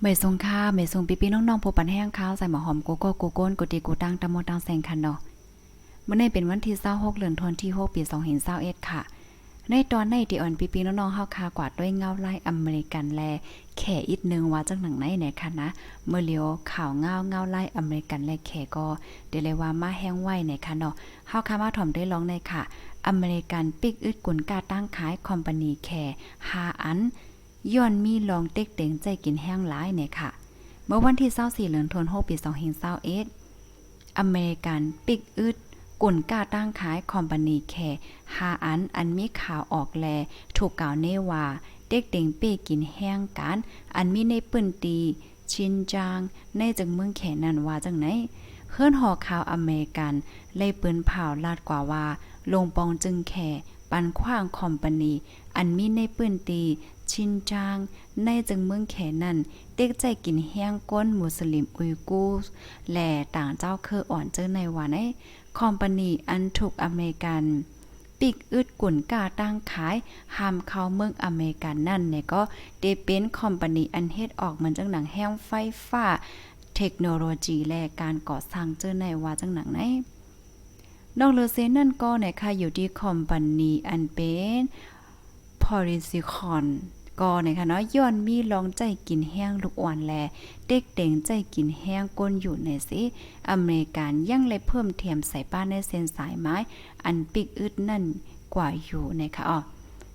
เมยทรงค่าเมยทรงปีปีน้องๆผู้ปันแห้งข้าวใส่หมอหอมโกโก้กูโก้นกุติกูตังตะโมตังแซงคันเนาะเมื้อในเป็นวันที่26เดือนธันวาคมที่6ปี2021ค่ะ ในตอนในที่อ่อนปีปีน้องๆเฮาคากวาดด้วยเงาไล่อเมริกันแล แข่อีกนึงว่าจังหนังไหนเนี่ยค่ะนะ เมื่อเลียวข่าวเงาเงาไล่อเมริกันแลแข่ก็เดเลยว่ามาแห้งไหว้เนี่ยค่ะเนาะเฮาคามาถ่อมได้ร้องในค่ะ อเมริกันปิกอึดกุนกาตั้งขายคอมพานีแข่5อัน ย้อนมีลองเต็กเต็งใจกินแห้งหลายเนี่ยค่ะ เมื่อวันที่24เดือนธันวาคมปี2021อเมริกันปิกอึดกุ่นกล้าตั้งขายคอมพานีแค่หาอันอันมีข่าวออกแล ถูกกล่าวเนว่า เด็กเต็งเป้กินแห้งกัน อันมีในปืนตี ชินจาง ในจังเมืองแขนันว่าจังไหนเฮือนหอข่าวอเมริกัน เลยปืนเผาลาดกว่าว่า ลงปองจึงแข่ปันขว้างคอมพานี อันมีในปืนตี ชินจาง ในจังเมืองแขนั่นเด็กใจกินแห้งก้นมุสลิมอุยกูสแลต่างเจ้าเคออ่อนเจอในวันไอคอมพานีอันถูกอเมริกัน ปิกอึดกุ่นกาตั้งขายห้ามเข้าเมืองอเมริกันนั่นเนี่ยก็ได้เป็นคอมพานีอันเฮ็ดออกเหมือนจังหนังแห้งไฟฟ้า เทคโนโลยีและการก่อสร้างเจอในว่าจังหนังไหนนอกเลเซนนั่นก็เนี่ยค่ะอยู่ที่คอมพานีอันเป็นพอริซิคอน ก็นะคะเนาะย้อนมีลองใจกินแห้งลูกอ่อนแล เด็กเต่งใจกินแห้งก้นอยู่ในสิอเมริกันยังเลยเพิ่มเทียมใส่ป้านในเส้นสายไม้ อันปิกอึดนั่นกว่าอยู่นะคะอ๋อ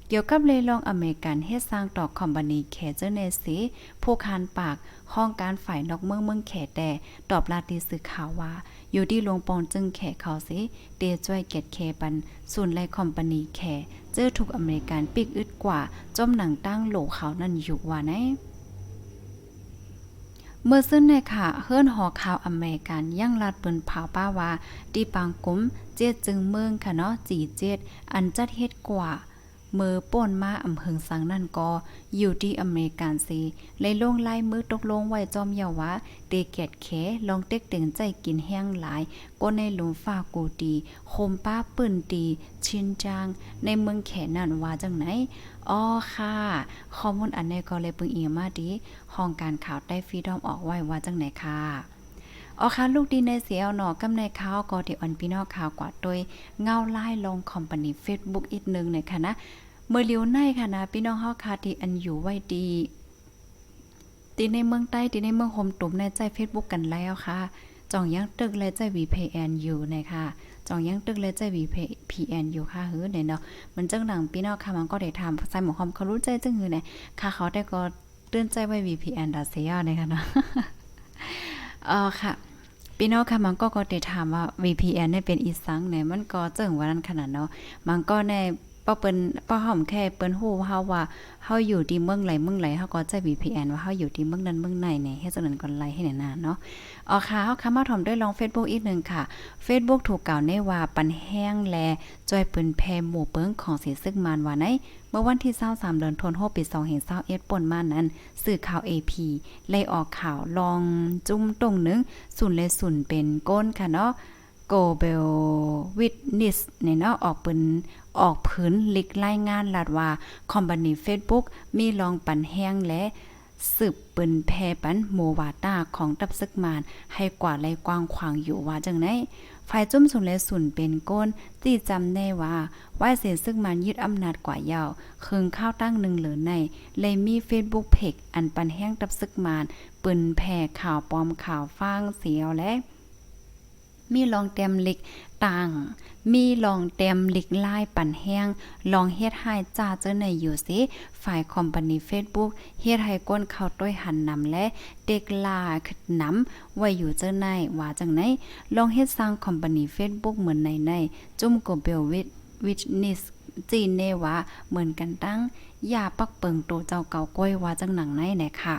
เกี่ยวกับเลยลองอเมริกันเฮ็ดสร้างต่อคอมพานีแคเจอร์เนสีผู้คานปากห้องการฝ่ายนอกเมืองเมืองแขแต่ตอบลาตีสื่อข่าวว่า อยู่ที่หลวงปองจึงแขเขาสิเตจ้อยเกตแคปันศูนย์ไลคอมพานีแข เจอถูกอเมริกันปิกอึดกว่าจมหนังตั้งโหลเขานั่นอยู่ว่าไหนเมื่อซึ่นในค่ะเฮิรนหอข่าวอเมริกันยังลาดปืนเผาป้าว่าดีปังกุ้มเจ็ดจึงเมืองค่ะเนาะจีเจ็ดอันจัดเฮ็ดกว่า มือป่นมาอำเพิงสังนั่นก็อยู่ที่อเมริกันซีเลยลงไล่มือตกลงไว้จอมเยาว่าเตเกตแขลองเต็กเต็งใจกินแห้งหลายก็ในหลุมฟ้ากูตีโคมป้าปืนตีชินจางในเมืองแขนั่นว่าจังไหนอ๋อค่ะ ข้อมูลอันนี้ก็เลยปึงเอียมาดีห้องการข่าวได้ฟรีดอมออกไว้ว่าจังไหนค่ะอ๋อค่ะลูกดีในเสียวหนอกำในข่าวก็ที่อันพี่น้องข่าวกว่าโดยเงาไล่ลงคอมพานี Facebook อีกหนึงหน่อยค่ะนะ เมื่อเลียวในค่ะนะพี่น้องเฮาค่ะที่อันอยู่ไว้ดีตีในเมืองใต้ตีในเมืองโฮมตุ่มในใจ Facebook กันแล้วค่ะจองยังตึกและใจ VPN อนยู่นะคะจองยังตึกและใจ VPN อนยู่ค่ะเนี่ยเนาะมันจังหนังพี่น้องค่ะมันก็ได้ทำใส่หมวกคอมเขารู้ใจจังเหือเนี่ยค่ะเขาได้ก็เตือนใจไว้ VPN ดาเซียนะคะเนาะเออค่ะพี่น้องค่ะมันก็ก็ได้ถามว่า VPN เนี่ยเป็นอีสังเนี่ยมันก็เจิงว่านั้นขนาดเนาะมันก็ใน ป้อเปิ้นป้อหอมแค่เปิ้นฮู้เฮาว่าเฮาอยู่ที่เมืองไหลเมืองไหลเฮาก็จะ VPN ว่าเฮาอยู่ที่เมืองนั้นเมืองไหนเนี่ยเฮ็ดจังนั้นก่อนไล่ให้แน่นาเนาะอ๋อค่ะเฮาคำมาถอมด้วยลอง Facebook อีกหนึงค่ะ Facebook ถูกกล่าวในว่าปันแห้งแลจอยปืนแพหมู่เปิงของสีซึกมานว่าในเมื่อวันที่23เดือนธันวาคมปี2021ป่นมานั้น สื่อข่าว AP เลยออกข่าวลองจุ้มตรงนึงศูนย์เลยศูนย์เป็นก้นค่ะเนาะโกเบลวิทนิสเนี่ยเนาะออกเป็น ออกผืนลิกรายงานลาดว่า คอมพานี Facebook มีลองปันแห้งและสืบปืนแพรปันโมวาตาของตับซึกมาน ให้กว่าไรกว้างขวางอยู่ว่าจังไดฝ่ายจุ้มสุนและสุนเป็นก้นที่จำได้ว่าว่าเสียซึกมันยึดอำนาจกว่ายาวคืงข้าวตั้งหนึ่งเหลือใน เลยมี Facebook เพจอันปันแห้งตับซึกมานปืนแพรข่าวปลอมข่าวฟ้างเสียวและ มีลองเต็มลิกต่างมีลองเต็มลิกลายปั่นแห้ง ลองเฮ็ดให้จ้าเจ้าในอยู่สิฝ่ายคอมพานี Facebook เฮ็ดให้ก้นเข้าต้วยหันนำและเด็กลาขึ้นนำไว้อยู่เจ้าในว่าจังไหนลองเฮ็ดสร้างคอมพานี Facebook เหมือนในในจุ่มโกเบลวิทวิชนิสจีนเนว่าเหมือนกันตั้งอย่าปักเปิงโตเจ้าเก่าก้อยว่าจังหนังในแหนค่ะ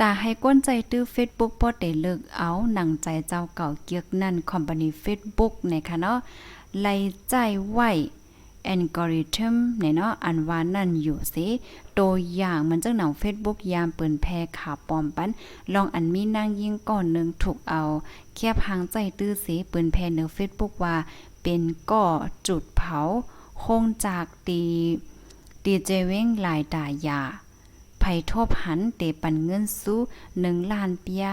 ตาให้ก้นใจตื้อ Facebook พอได้เลิกเอาหนังใจเจ้าเก่าเกียกนั่นคอมพานี Facebook นะคะเนาะไล่ใจไว้แอนกอริทึมเนี่ยเนาะอันว่านั่นอยู่สิตัวอย่างมันจังหนัง Facebook ยามเปินแพร่ข่าวปลอมปันลองอันมีนางยิงก่อนหนึงถูกเอาแคบหางใจตื้อสิเปินแพร่เนอ Facebook ว่าเป็นก่อจุดเผาคงจากตีดีเจเว้งหลายตายา ไผทบหันเตปันเงินสู้1ล้านเปีย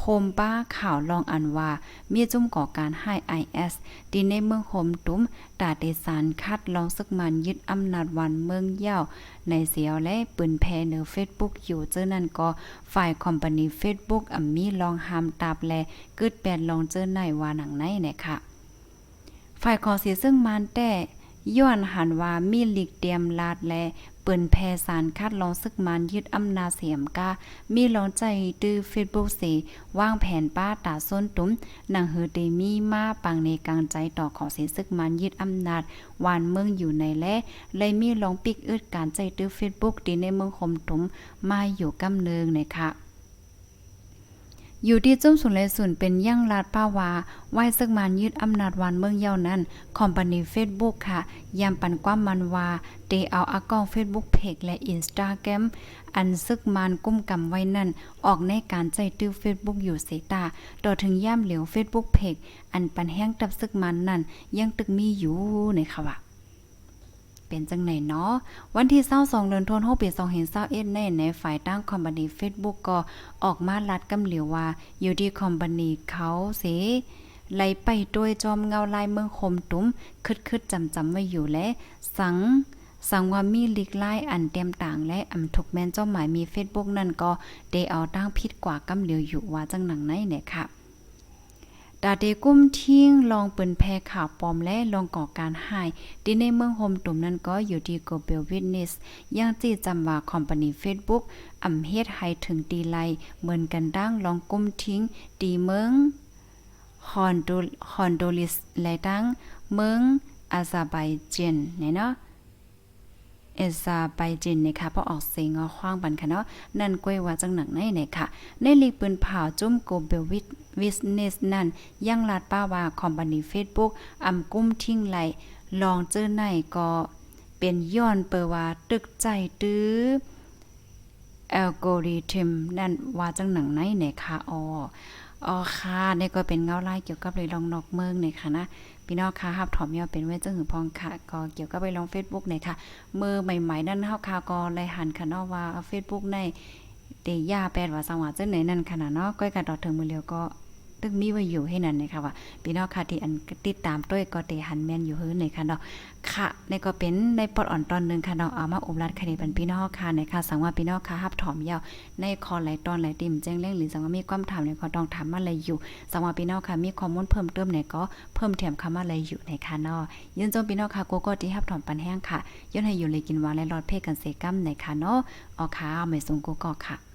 โฮมป้าข่าวลองอันว่า มีจุ่มก่อการให้ IS ดีในเมืองโฮมตุ้มตาเตสารคัดลองซึกมันยึดอำนาจวันเมืองเย่าในเสียวและปืนแพเนอ Facebook อยู่เจอนั่นก็ฝ่ายคอมพานี Facebook อ่ำมีลองหามตาบแลกึดแปดลองเจอในว่าหนังในเนี่ยค่ะ ฝ่ายขอเสียซึ่งมันแต่ย้อนหันว่ามีหลิกเตรียมลาดและ ปิ้นแพสารคัดลองซึกมันยึดอำนาจเสียมกามีลองใจตื้อเฟซบุ๊กเสว่างแผนป้าตาส้นตุ้มหนังเฮอเดมีมาปังในกลางใจต่อขอเสียซึกมันยึดอำนาจวานเมืองอยู่ในและเลยมีลองปิกอึดการใจตื้อเฟซบุ๊กดีในเมืองคมตุ้มมาอยู่กำเนิงในค่ะ อยู่ที่จุ้มสุนเลยสุนเป็นย่างลาดป้าวาไหว้ซึกมันยึดอำนาจวันเมืองเย่านั้นคอมพานี Facebook ค่ะยามปันความมันวาเตเอาอากอง Facebook เพจและ Instagram อันซึกมันกุ้มกำไว้นั่น ออกในการใจตื้อ Facebook อยู่เสตาต่อถึงย่ามเหลียว Facebook เพจอันปันแห้งตับซึกมันนั่นยังตึกมีอยู่ในค่ะว่า เป็นจังไหนเนาะ วันที่22เดือนธันวาคมปี2021ในในฝ่ายตั้งคอมพานี Facebook ก็ออกมาลัดกำเหลียวว่าอยู่ที่คอมพานีเขาเสไหลไปด้วยจอมเงาลายเมืองคมตุ้มคึดๆจำจำๆไว้อยู่และสังสังว่ามีลิกไล่อันเต็มต่างและอำถูกแม่นเจ้าหมายมี Facebook นั่นก็ได้เอาตั้งผิดกว่ากำเหลียวอยู่ว่าจังหนังไหนเนี่ยค่ะ ดาเดกุ้มทิ้งลองเปิ้นแพร่ข่าวปลอมและลองก่อการหายที่ในเมืองโฮมตุ่มนั้นก็อยู่ที่ Global Witness ยังจี้จำว่าคอมพานี Facebook อำเฮ็ดให้ถึงตีไลเหมือนกันดั้งลองกุ้มทิ้งตีเมืองฮอนโดฮอนโดลิสและดั้งเมืองอาซาไบเจนเนี่ยเนาะ เอซาไปจินนะคะพราะออกเสียงอาขว้างบันค่ะเนาะนั่นก้วยว่าจังหนังในเนี่ยค่ะ ในลีปืนเผาจุ่มโกเบลวิทวิสเนสนั่นยังลาดป้าว่าคอมพานี Facebook อำกุ้มทิ้งไหลลองเจอในก็เป็นย้อนเปอว่าตึกใจตื้ออัลกอริทึมนั่นว่าจังหนังในเนี่ยค่ะอ๋ออ๋อค่ะนี่ก็เป็นเงาไลายเกี่ยวกับเลยลองนอกเมืองเนี่ยค่ะนะ พี่น้องค่ะหับถอมยอเป็นเว้จังหือพองค่ะ ก็เกี่ยวกับไปลอง Facebook เนี่ยค่ะมือใหม่ๆนั่นเฮาค่ะก็เลยหันค่ะเนาะว่า Facebook ในเตย่าแปดว่าสังหวะจังไหนนั่นขนาดเนาะก้อยกระดอดถึงมือเลียวก็ ตึกมีไว้อยู่ให้นั่นนะคะว่าพี่น้องค่ะที่อันติดตามด้วยก็เตหันแมนอยู่เฮือในค่ะเนาะค่ะนี่ก็เป็นในปอดอ่อนตอนหนึงค่ะเนาะเอามาอมรัดคดีบันพี่น้องค่ะในค่ะสังว่าพี่น้องค่ะฮับถอมยาวในคอไหลตอนไหลติ่มแจ้งเร่งหรือสังว่ามีความถามในก็ต้องถามมาเลยอยู่สังว่าพี่น้องค่ะมีข้อมูลเพิ่มเติมเนี่ยก็เพิ่มเติมคำว่าอะไรอยู่ในค่ะเนาะยืนจมพี่น้องค่ะโกโก้ที่ฮับถอมปันแห้งค่ะย้อนให้อยู่เลยกินหวานและรอดเพศกันเซกัมในค่ะเนาะออค่ะไม่สงโกโก้ค่ะ